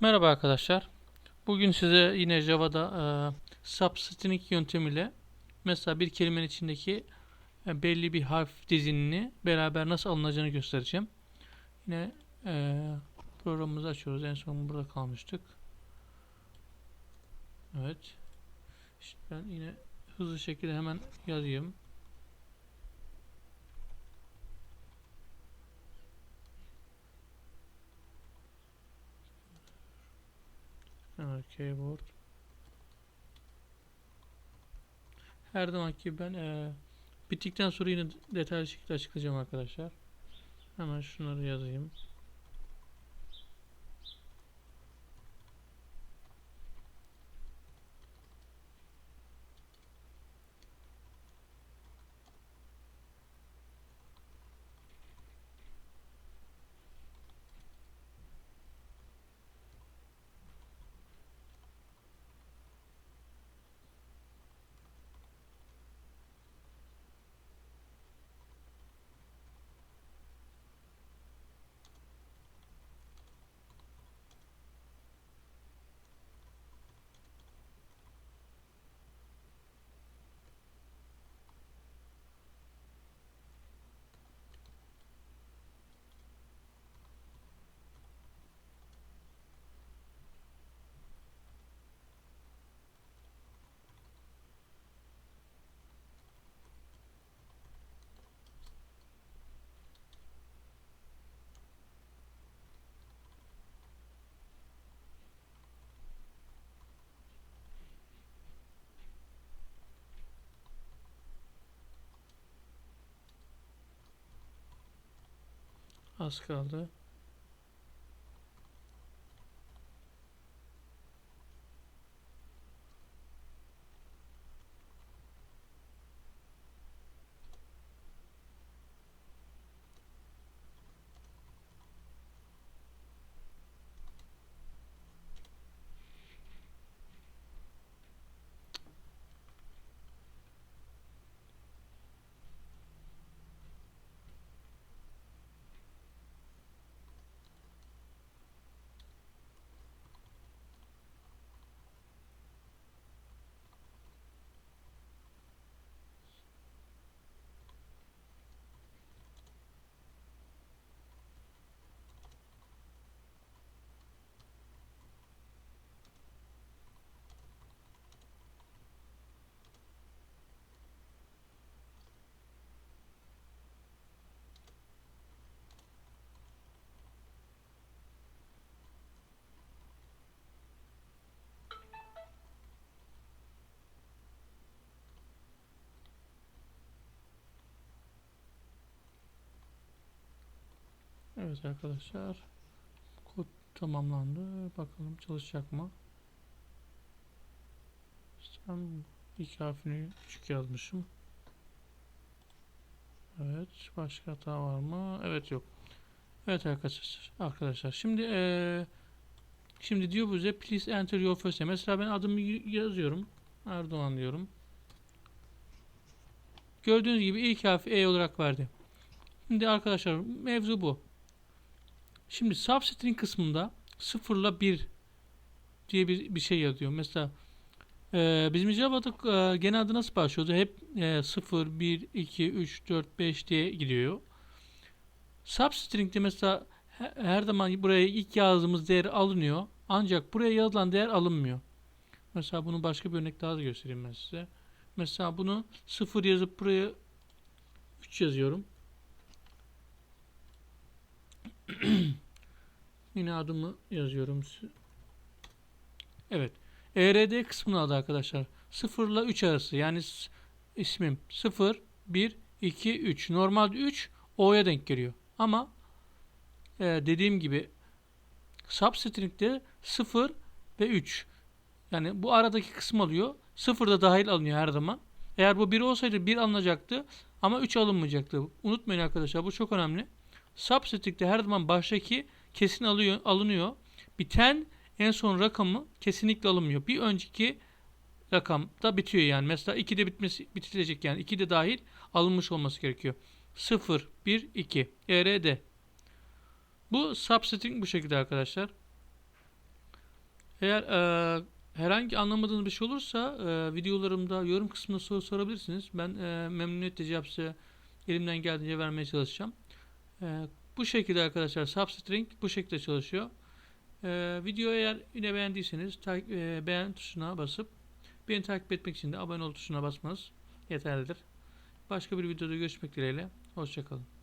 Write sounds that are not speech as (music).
Merhaba arkadaşlar. Bugün size yine Java'da e, substring yöntemiyle mesela bir kelimenin içindeki e, belli bir harf dizinini beraber nasıl alınacağını göstereceğim. Yine e, programımızı açıyoruz. En son burada kalmıştık. Evet. İşte ben yine hızlı şekilde hemen yazayım. Evet, keyboard. Her zamanki ben eee, bittikten sonra yine detaylı şekilde açıklayacağım arkadaşlar. Hemen şunları yazayım. Az kaldı. Evet arkadaşlar. Kod tamamlandı. Bakalım çalışacak mı? Sen ilk harfini küçük yazmışım. Evet. Başka hata var mı? Evet yok. Evet arkadaşlar. Arkadaşlar şimdi eee şimdi diyor bize please enter your first name. Mesela ben adımı yazıyorum. Erdoğan diyorum. Gördüğünüz gibi ilk harfi E olarak verdi. Şimdi arkadaşlar mevzu bu. Şimdi substring kısmında 0 ile 1 diye bir, bir şey yazıyor. Mesela e, bizim Java'da e, genel adı nasıl başlıyordu? Hep e, 0, 1, 2, 3, 4, 5 diye gidiyor. Substring'de mesela he- her zaman buraya ilk yazdığımız değer alınıyor. Ancak buraya yazılan değer alınmıyor. Mesela bunu başka bir örnek daha da göstereyim ben size. Mesela bunu 0 yazıp buraya 3 yazıyorum. (clears throat) Yine adımı yazıyorum. Evet. ERD kısmının adı arkadaşlar. 0 ile 3 arası. Yani ismim 0, 1, 2, 3. Normalde 3 O'ya denk geliyor. Ama e, dediğim gibi substring'de 0 ve 3. Yani bu aradaki kısım alıyor. 0 da dahil alınıyor her zaman. Eğer bu 1 olsaydı 1 alınacaktı ama 3 alınmayacaktı. Unutmayın arkadaşlar bu çok önemli. Substring'de her zaman baştaki kesin alıyor, alınıyor. Biten en son rakamı kesinlikle alınmıyor. Bir önceki rakam da bitiyor yani. Mesela 2'de bitmesi bitirecek yani. 2 de dahil alınmış olması gerekiyor. 0, 1, 2. ERD. Bu substring bu şekilde arkadaşlar. Eğer e, herhangi anlamadığınız bir şey olursa e, videolarımda yorum kısmında soru sorabilirsiniz. Ben e, memnuniyetle cevap size elimden geldiğince vermeye çalışacağım. E, bu şekilde arkadaşlar substring bu şekilde çalışıyor. E, video eğer yine beğendiyseniz ta- e, beğen tuşuna basıp beni takip etmek için de abone ol tuşuna basmanız yeterlidir. Başka bir videoda görüşmek dileğiyle. Hoşçakalın.